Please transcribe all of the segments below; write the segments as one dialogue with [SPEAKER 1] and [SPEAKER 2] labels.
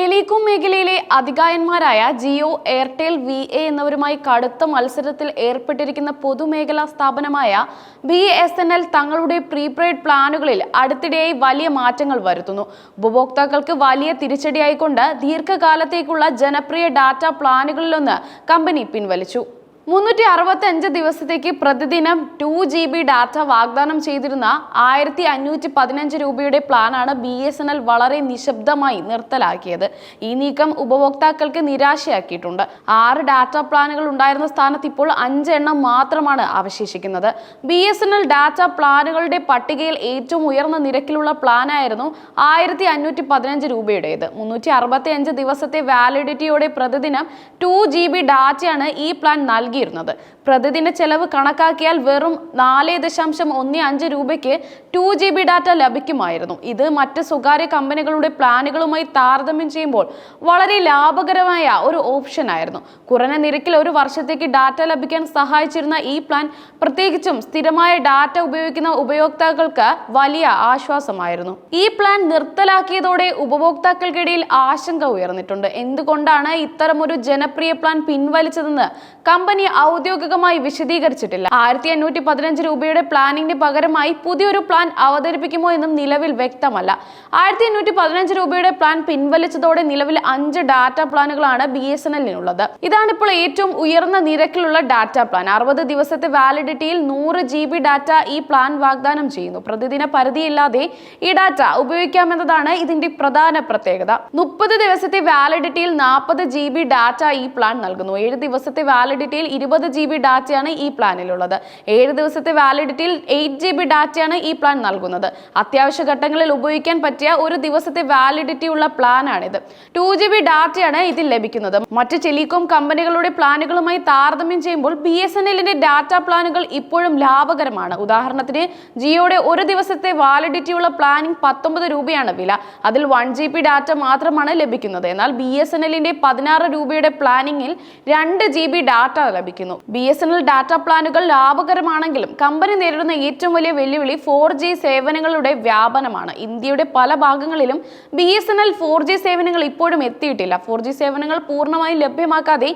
[SPEAKER 1] Telecom മേഖലയിലെ അധികായന്മാരായ Jio Airtel V A എന്നിവരുമായി കടുത്ത മത്സരത്തിൽ ഏർപ്പെട്ടിരിക്കുന്ന പൊതുമേഖലാ സ്ഥാപനമായ ബി എസ് എൻ എൽ തങ്ങളുടെ പ്രീപെയ്ഡ് പ്ലാനുകളിൽ അടുത്തിടെയായി വലിയ മാറ്റങ്ങൾ വരുത്തുന്നു. ഉപഭോക്താക്കൾക്ക് വലിയ തിരിച്ചടിയായിക്കൊണ്ട് ദീർഘകാലത്തേക്കുള്ള ജനപ്രിയ ഡാറ്റ പ്ലാനുകളിലൊന്ന് കമ്പനി പിൻവലിച്ചു. മുന്നൂറ്റി അറുപത്തി അഞ്ച് ദിവസത്തേക്ക് പ്രതിദിനം ടു ജി ബി ഡാറ്റ വാഗ്ദാനം ചെയ്തിരുന്ന ആയിരത്തി അഞ്ഞൂറ്റി പതിനഞ്ച് രൂപയുടെ പ്ലാനാണ് ബി എസ് എൻ എൽ വളരെ നിശബ്ദമായി നിർത്തലാക്കിയത്. ഈ നീക്കം ഉപഭോക്താക്കൾക്ക് നിരാശയാക്കിയിട്ടുണ്ട്. ആറ് ഡാറ്റ പ്ലാനുകൾ ഉണ്ടായിരുന്ന സ്ഥാനത്ത് ഇപ്പോൾ അഞ്ച് എണ്ണം മാത്രമാണ് അവശേഷിക്കുന്നത്. B S N L data പ്ലാനുകളുടെ പട്ടികയിൽ ഏറ്റവും ഉയർന്ന നിരക്കിലുള്ള പ്ലാനായിരുന്നു ആയിരത്തി അഞ്ഞൂറ്റി പതിനഞ്ച് രൂപയുടേത്. മുന്നൂറ്റി അറുപത്തി അഞ്ച് ദിവസത്തെ വാലിഡിറ്റിയോടെ പ്രതിദിനം ടു ജി ബി ഡാറ്റയാണ് ഈ പ്ലാൻ നൽകിയിരുന്നത്. പ്രതിദിന ചെലവ് കണക്കാക്കിയാൽ വെറും നാല് ദശാംശം ഒന്ന് അഞ്ച് രൂപയ്ക്ക് ടു ജി ബി ഡാറ്റ ലഭിക്കുമായിരുന്നു. ഇത് മറ്റ് സ്വകാര്യ കമ്പനികളുടെ പ്ലാനുകളുമായി താരതമ്യം ചെയ്യുമ്പോൾ വളരെ ലാഭകരമായ ഒരു ഓപ്ഷൻ ആയിരുന്നു. കുറഞ്ഞ നിരക്കിൽ ഒരു വർഷത്തേക്ക് ഡാറ്റ ലഭിക്കാൻ സഹായിച്ചിരുന്ന ഈ പ്ലാൻ പ്രത്യേകിച്ചും സ്ഥിരമായ ഡാറ്റ ഉപയോഗിക്കുന്ന ഉപയോക്താക്കൾക്ക് വലിയ ആശ്വാസമായിരുന്നു. ഈ പ്ലാൻ നിർത്തലാക്കിയതോടെ ഉപഭോക്താക്കൾക്കിടയിൽ ആശങ്ക ഉയർന്നിട്ടുണ്ട്. എന്തുകൊണ്ടാണ് ഇത്തരമൊരു ജനപ്രിയ പ്ലാൻ പിൻവലിച്ചതെന്ന് കമ്പനി ഔദ്യോഗികമായി വിശദീകരിച്ചിട്ടില്ല. ആയിരത്തി എണ്ണൂറ്റി പതിനഞ്ച് രൂപയുടെ പ്ലാനിങ്ങിന് പകരമായി പുതിയൊരു പ്ലാൻ അവതരിപ്പിക്കുമോ എന്നും നിലവിൽ വ്യക്തമല്ല. ആയിരത്തി എണ്ണൂറ്റി പതിനഞ്ച് രൂപയുടെ പ്ലാൻ പിൻവലിച്ചതോടെ നിലവിൽ അഞ്ച് ഡാറ്റ പ്ലാനുകളാണ് ബി എസ് എൻ എല്ലിനുള്ളത്. ഇതാണ് ഇപ്പോൾ ഏറ്റവും ഉയർന്ന നിരക്കിലുള്ള ഡാറ്റ പ്ലാൻ. അറുപത് ദിവസത്തെ വാലിഡിറ്റിയിൽ നൂറ് ജി ബി ഡാറ്റ ഈ പ്ലാൻ വാഗ്ദാനം ചെയ്യുന്നു. പ്രതിദിന പരിധിയില്ലാതെ ഈ ഡാറ്റ ഉപയോഗിക്കാമെന്നതാണ് ഇതിന്റെ പ്രധാന പ്രത്യേകത. മുപ്പത് ദിവസത്തെ വാലിഡിറ്റിയിൽ നാൽപ്പത് ജി ബി ഡാറ്റ ഈ പ്ലാൻ നൽകുന്നു. ഏഴ് ദിവസത്തെ വാലിഡിറ്റിയിൽ ഇരുപത് ജി ബി ഡാറ്റയാണ് ഈ പ്ലാനിലുള്ളത്. ഏഴ് ദിവസത്തെ വാലിഡിറ്റിയിൽ എയ്റ്റ് ജി ബി ഡാറ്റയാണ് ഈ പ്ലാൻ നൽകുന്നത്. അത്യാവശ്യ ഘട്ടങ്ങളിൽ ഉപയോഗിക്കാൻ പറ്റിയ ഒരു ദിവസത്തെ വാലിഡിറ്റി ഉള്ള പ്ലാനാണിത്. ടു ജി ബി ഡാറ്റയാണ് ഇതിൽ ലഭിക്കുന്നത്. മറ്റ് ടെലികോം കമ്പനികളുടെ പ്ലാനുകളുമായി താരതമ്യം ചെയ്യുമ്പോൾ ബി എസ് എൻ എല്ലിന്റെ ഡാറ്റ പ്ലാനുകൾ ഇപ്പോഴും ലാഭകരമാണ്. ഉദാഹരണത്തിന് ജിയോയുടെ ഒരു ദിവസത്തെ വാലിഡിറ്റി ഉള്ള പ്ലാനിംഗ് പത്തൊമ്പത് രൂപയാണ് വില. അതിൽ വൺ ജി ബി ഡാറ്റ മാത്രമാണ് ലഭിക്കുന്നത്. എന്നാൽ ബി എസ് എൻ എല്ലിന്റെ പതിനാറ് രൂപയുടെ പ്ലാനിങ്ങിൽ രണ്ട് ജി ബി ഡാറ്റ ലഭിക്കുന്നു B S N L data പ്ലാനുകൾ ലാഭകരമാണെങ്കിലും കമ്പനി നേരിടുന്ന ഏറ്റവും വലിയ വെല്ലുവിളി ഫോർ ജി സേവനങ്ങളുടെ വ്യാപനമാണ്. ഇന്ത്യയുടെ പല ഭാഗങ്ങളിലും B S N L four G സേവനങ്ങൾ ഇപ്പോഴും എത്തിയിട്ടില്ല. ഫോർ ജി സേവനങ്ങൾ പൂർണമായും ലഭ്യമാക്കാതെ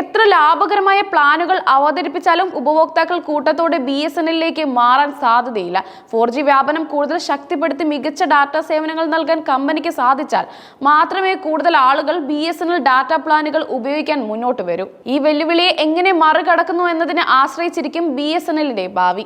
[SPEAKER 1] എത്ര ലാഭകരമായ പ്ലാനുകൾ അവതരിപ്പിച്ചാലും ഉപഭോക്താക്കൾ കൂട്ടത്തോടെ ബി എസ് എൻ എല്ലിലേക്ക് മാറാൻ സാധ്യതയില്ല. ഫോർ ജി വ്യാപനം കൂടുതൽ ശക്തിപ്പെടുത്തി മികച്ച ഡാറ്റ സേവനങ്ങൾ നൽകാൻ കമ്പനിക്ക് സാധിച്ചാൽ മാത്രമേ കൂടുതൽ ആളുകൾ B S N L data പ്ലാനുകൾ ഉപയോഗിക്കാൻ മുന്നോട്ട് വരൂ. ഈ വെല്ലുവിളിയെ എങ്ങനെ മറികടക്കുന്നു എന്നതിനെ ആശ്രയിച്ചിരിക്കും ബി എസ് എൻ എല്ലിന്റെ ഭാവി.